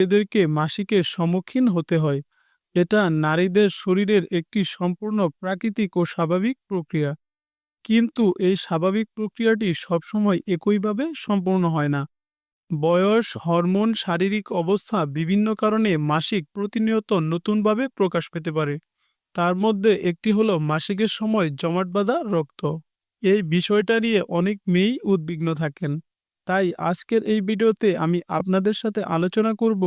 এদেরকে মাসিকের সম্মুখীন হতে হয়। এটা নারীদের শরীরের একটি সম্পূর্ণ প্রাকৃতিক ও স্বাভাবিক প্রক্রিয়া। কিন্তু এই স্বাভাবিক প্রক্রিয়াটি সবসময় একইভাবে সম্পূর্ণ হয় না। বয়স, হরমোন, শারীরিক অবস্থা বিভিন্ন কারণে মাসিক প্রতিনিয়ত নতুনভাবে প্রকাশ পেতে পারে। তার মধ্যে একটি হলো মাসিকের সময় জমাট বাঁধা রক্ত। এই বিষয়টা নিয়ে অনেক মেয়েই উদ্বিগ্ন থাকেন। তাই আজকের এই ভিডিওতে আমি আপনাদের সাথে আলোচনা করব,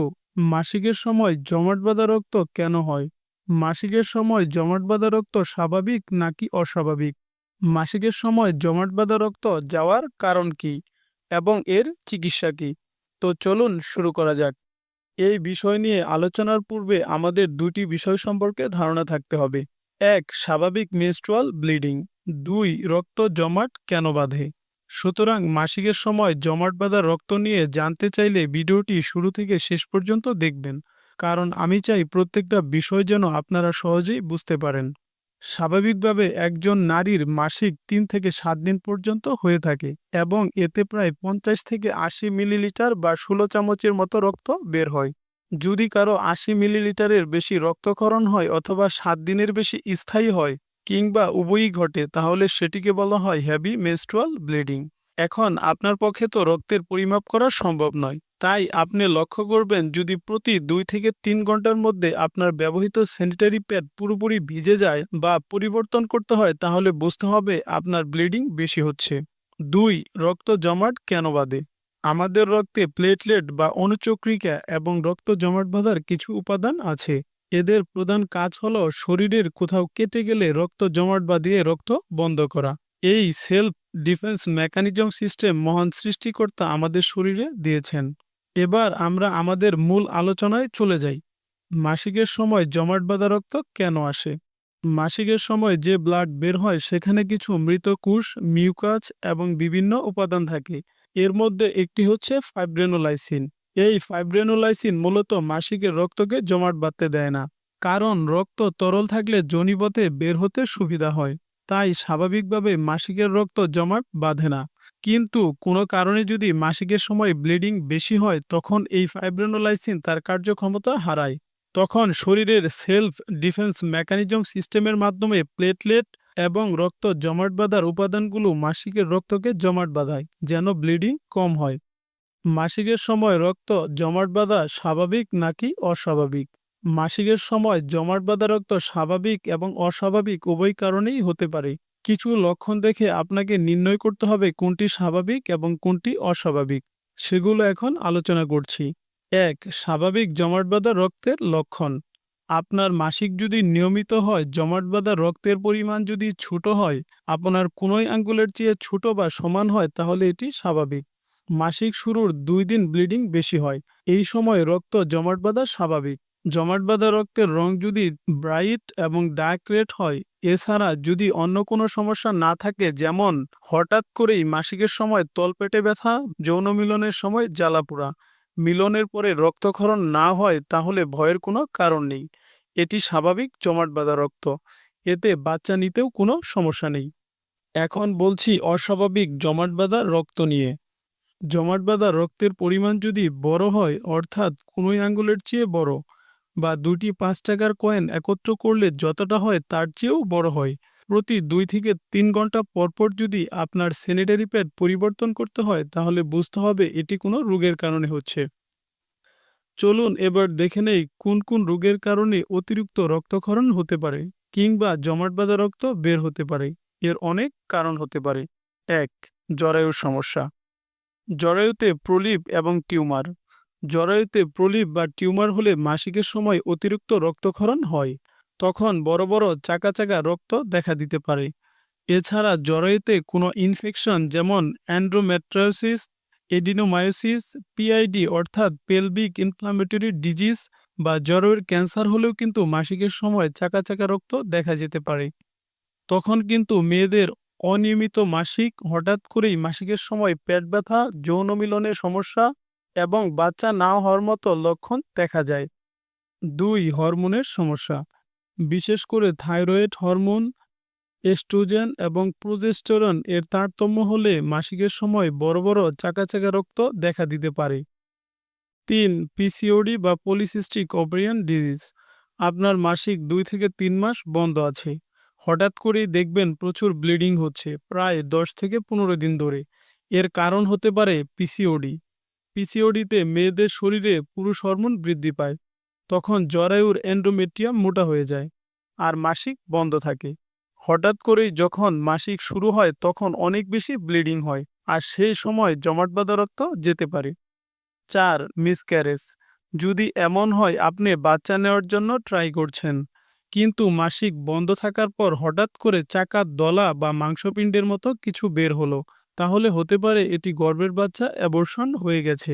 মাসিকের সময় জমাট বাঁধা রক্ত কেন হয়? মাসিকের সময় জমাট বাঁধা রক্ত স্বাভাবিক নাকি অস্বাভাবিক? মাসিকের সময় জমাট বাঁধা রক্ত যাওয়ার কারণ কি এবং এর চিকিৎসা কি? তো চলুন শুরু করা যাক। এই বিষয় নিয়ে আলোচনার পূর্বে আমাদের দুটি বিষয় সম্পর্কে ধারণা থাকতে হবে। এক, স্বাভাবিক মেনস্ট্রুয়াল ব্লিডিং। দুই, রক্ত জমাট কেন বাঁধে? সুতরাং মাসিকের সময় জমাট বাঁধা রক্ত নিয়ে জানতে চাইলে ভিডিওটি শুরু থেকে শেষ পর্যন্ত দেখবেন, কারণ আমি চাই প্রত্যেকটা বিষয় যেন আপনারা সহজেই বুঝতে পারেন। স্বাভাবিকভাবে একজন নারীর মাসিক তিন থেকে সাত দিন পর্যন্ত হয়ে থাকে এবং এতে প্রায় পঞ্চাশ থেকে আশি মিলিলিটার বা ষোলো চামচের মতো রক্ত বের হয়। যদি কারও আশি মিলিলিটারের বেশি রক্তক্ষরণ হয় অথবা সাত দিনের বেশি স্থায়ী হয় কিংবা উভয়ই ঘটে, তাহলে সেটিকে বলা হয় হ্যাভি মেনস্ট্রুয়াল ব্লিডিং এখন, আপনার পক্ষে তো রক্তের পরিমাপ করা সম্ভব নয়, তাই আপনি লক্ষ্য করবেন যদি প্রতি দুই থেকে তিন ঘণ্টার মধ্যে আপনার ব্যবহৃত স্যানিটারি প্যাড পুরোপুরি ভিজে যায় বা পরিবর্তন করতে হয়, তাহলে বুঝতে হবে আপনার ব্লিডিং বেশি হচ্ছে। দুই, রক্ত জমাট কেন বাঁধে? আমাদের রক্তে প্লেটলেট বা অনুচক্রিকা এবং রক্ত জমাট বাঁধার কিছু উপাদান আছে। এদের প্রধান কাজ হল শরীরের কোথাও কেটে গেলে রক্ত জমাট বাঁধিয়ে রক্ত বন্ধ করা। এই সেলফ ডিফেন্স মেকানিজম সিস্টেম মহান সৃষ্টিকর্তা আমাদের শরীরে দিয়েছেন। এবার আমরা আমাদের মূল আলোচনায় চলে যাই। মাসিকের সময় জমাট বাঁধা রক্ত কেন আসে? মাসিকের সময় যে ব্লাড বের হয় সেখানে কিছু মৃত কোষ মিউকাস এবং বিভিন্ন উপাদান থাকে। এর মধ্যে একটি হচ্ছে ফাইব্রেনোলাইসিন এই ফাইব্রেনোলাইসিন মূলত মাসিকের রক্তকে জমাট বাঁধতে দেয় না, কারণ রক্ত তরল থাকলে জনিপথে বের হতে সুবিধা হয়, তাই স্বাভাবিকভাবে মাসিকের রক্ত জমাট বাঁধে না। কিন্তু কোনো কারণে যদি মাসিকের সময় ব্লিডিং বেশি হয়, তখন এই ফাইব্রেনোলাইসিন তার কার্যক্ষমতা হারায়। তখন শরীরের সেলফ ডিফেন্স মেকানিজম সিস্টেমের মাধ্যমে প্লেটলেট এবং রক্ত জমাট বাঁধার উপাদানগুলো মাসিকের রক্তকে জমাট বাঁধায়, যেন ব্লিডিং কম হয়। মাসিকের সময় রক্ত জমাট বাঁধা স্বাভাবিক নাকি অস্বাভাবিক? মাসিকের সময় জমাট বাঁধা রক্ত স্বাভাবিক এবং অস্বাভাবিক উভয় কারণেই হতে পারে। কিছু লক্ষণ দেখে আপনাকে নির্ণয় করতে হবে কোনটি স্বাভাবিক এবং কোনটি অস্বাভাবিক। সেগুলো এখন আলোচনা করছি। এক, স্বাভাবিক জমাট বাঁধা রক্তের লক্ষণ। আপনার মাসিক যদি নিয়মিত হয়, জমাট বাঁধা রক্তের পরিমাণ যদি ছোট হয়, আপনার কোনোই আঙ্গুলের চেয়ে ছোট বা সমান হয়, তাহলে এটি স্বাভাবিক। মাসিক শুরুর দুই দিন ব্লিডিং বেশি হয়। এই সময় রক্ত জমাট বাঁধা স্বাভাবিক। জমাট বাঁধা রক্তের রং যদি ব্রাইট এবং ডার্ক রেড হয়, এছাড়া যদি অন্য কোনো সমস্যা না থাকে, যেমন হঠাৎ করেই মাসিকের সময় তলপেটে ব্যথা, যৌন মিলনের সময় জ্বালাপোড়া মিলনের পরে রক্তক্ষরণ না হয়, তাহলে ভয়ের কোনো কারণ নেই। এটি স্বাভাবিক জমাট বাঁধা রক্ত। এতে বাচ্চা নিতেও কোনো সমস্যা নেই। এখন বলছি অস্বাভাবিক জমাট বাঁধা রক্ত নিয়ে। জমাট বাঁধা রক্তের পরিমাণ যদি বড় হয়, অর্থাৎ কোনোই আঙ্গুলের চেয়ে বড়, বা দুটি পাঁচ টাকার কয়েন একত্র করলে যতটা হয় তার চেয়েও বড় হয়। প্রতি দুই থেকে তিন ঘণ্টা পরপর যদি আপনার স্যানিটারি প্যাড পরিবর্তন করতে হয়, তাহলে বুঝতে হবে এটি কোনো রোগের কারণে হচ্ছে। চলুন এবার দেখে নেই কোন কোন রোগের কারণে অতিরিক্ত রক্তক্ষরণ হতে পারে, কিংবা জমাট বাঁধা রক্ত বের হতে পারে। এর অনেক কারণ হতে পারে। এক, জরায়ুর সমস্যা। জরায়ুতে প্রলিপ এবং টিউমার। জরায়ুতে প্রলিপ বা টিউমার হলে মাসিকের সময় অতিরিক্ত রক্তক্ষরণ হয়। তখন বড় বড় চাকা চাকা রক্ত দেখা দিতে পারে। এছাড়া জরায়ুতে কোনো ইনফেকশন যেমন অ্যান্ড্রোমেট্রায়োসিস এডিনোমায়োসিস পিআইডি অর্থাৎ পেলভিক ইনফ্লামেটরি ডিজিজ বা জরায়ুর ক্যান্সার হলেও কিন্তু মাসিকের সময় চাকা চাকা রক্ত দেখা যেতে পারে। তখন কিন্তু মেয়েদের অনিয়মিত মাসিক, হঠাৎ করেই মাসিকের সময় পেট ব্যথা, যৌন মিলনের সমস্যা এবং বাচ্চা না হওয়ার মতো লক্ষণ দেখা যায়। দুই, হরমোনের সমস্যা। বিশেষ করে থাইরয়েড হরমোন, এস্ট্রোজেন এবং প্রোজেস্টেরন এর তারতম্য হলে মাসিকের সময় বড় বড় চাকা চাকা রক্ত দেখা দিতে পারে। তিন, পিসিওডি বা পলিসিস্টিক ওভারিয়ান ডিজিজ। আপনার মাসিক দুই থেকে তিন মাস বন্ধ আছে। হঠাৎ করেই দেখবেন প্রচুর ব্লিডিং হচ্ছে প্রায় দশ থেকে পনেরো দিন ধরে। এর কারণ হতে পারে পিসিওডি পিসিওডিতে মেয়েদের শরীরে পুরুষ হরমোন বৃদ্ধি পায়। তখন জরায়ুর এন্ডোমেট্রিয়াম মোটা হয়ে যায় আর মাসিক বন্ধ থাকে। হঠাৎ করেই যখন মাসিক শুরু হয় তখন অনেক বেশি ব্লিডিং হয় আর সেই সময় জমাট বাঁধা রক্ত যেতে পারে। চার, মিসক্যারেজ। যদি এমন হয় আপনি বাচ্চা নেওয়ার জন্য ট্রাই করছেন। কিন্তু মাসিক বন্ধ থাকার পর হঠাৎ করে চাকার দলা বা মাংসপিণ্ডের মতো কিছু বের হলো। তাহলে হতে পারে এটি গর্ভের বাচ্চা অ্যাবর্ষণ হয়ে গেছে।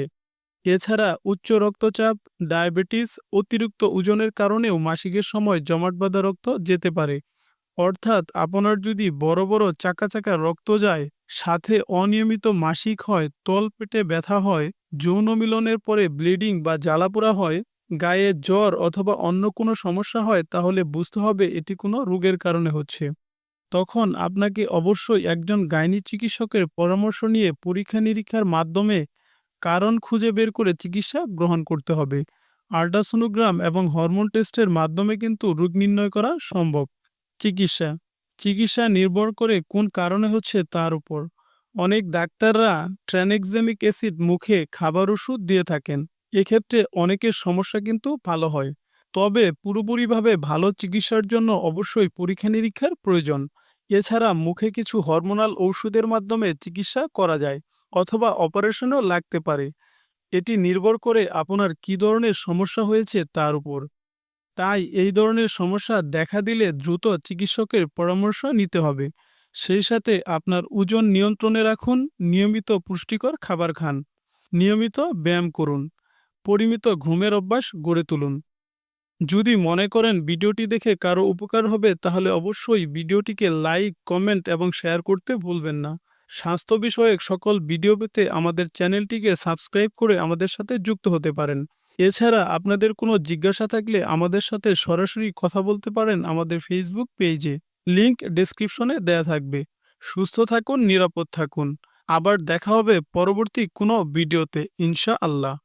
এছাড়া উচ্চ রক্তচাপ ডায়াবেটিস অতিরিক্ত ওজনের কারণেও মাসিকের সময় জমাট বাঁধা রক্ত যেতে পারে। অর্থাৎ আপনার যদি বড় বড় চাকা চাকা রক্ত যায়, সাথে অনিয়মিত মাসিক হয় তল পেটে ব্যথা হয়, যৌন মিলনের পরে ব্লিডিং বা জ্বালাপোড়া হয় গায়ে জ্বর অথবা অন্য কোনো সমস্যা হয়, তাহলে বুঝতে হবে এটি কোনো রোগের কারণে হচ্ছে। তখন আপনাকে অবশ্যই একজন গাইনি চিকিৎসকের পরামর্শ নিয়ে পরীক্ষা নিরীক্ষার মাধ্যমে কারণ খুঁজে বের করে চিকিৎসা গ্রহণ করতে হবে। আল্ট্রাসোনোগ্রাম এবং হরমোন টেস্টের মাধ্যমে কিন্তু রোগ নির্ণয় করা সম্ভব। চিকিৎসা। চিকিৎসা নির্ভর করে কোন কারণে হচ্ছে তার উপর। অনেক ডাক্তাররা ট্র্যানেক্সেমিক অ্যাসিড মুখে খাবার ওষুধ দিয়ে থাকেন। এক্ষেত্রে অনেকের সমস্যা কিন্তু ভালো হয়। তবে পুরোপুরিভাবে ভালো চিকিৎসার জন্য অবশ্যই পরীক্ষা নিরীক্ষার প্রয়োজন। এছাড়া মুখে কিছু হরমোনাল ঔষধের মাধ্যমে চিকিৎসা করা যায় অথবা অপারেশনও লাগতে পারে। এটি নির্ভর করে আপনার কী ধরনের সমস্যা হয়েছে তার উপর। তাই এই ধরনের সমস্যা দেখা দিলে দ্রুত চিকিৎসকের পরামর্শ নিতে হবে। সেই সাথে আপনার ওজন নিয়ন্ত্রণে রাখুন, নিয়মিত পুষ্টিকর খাবার খান। নিয়মিত ব্যায়াম করুন। পরিমিত ঘুমের অভ্যাস গড়ে তুলুন। যদি মনে করেন ভিডিওটি দেখে কারও উপকার হবে, তাহলে অবশ্যই ভিডিওটিকে লাইক, কমেন্ট এবং শেয়ার করতে ভুলবেন না। স্বাস্থ্য বিষয়ক সকল ভিডিও পেতে আমাদের চ্যানেলটিকে সাবস্ক্রাইব করে আমাদের সাথে যুক্ত হতে পারেন। এছাড়া আপনাদের কোনো জিজ্ঞাসা থাকলে আমাদের সাথে সরাসরি কথা বলতে পারেন আমাদের ফেসবুক পেজে লিংক ডেসক্রিপশনে দেয়া থাকবে। সুস্থ থাকুন, নিরাপদ থাকুন। আবার দেখা হবে পরবর্তী কোনো ভিডিওতে ইনশা আল্লাহ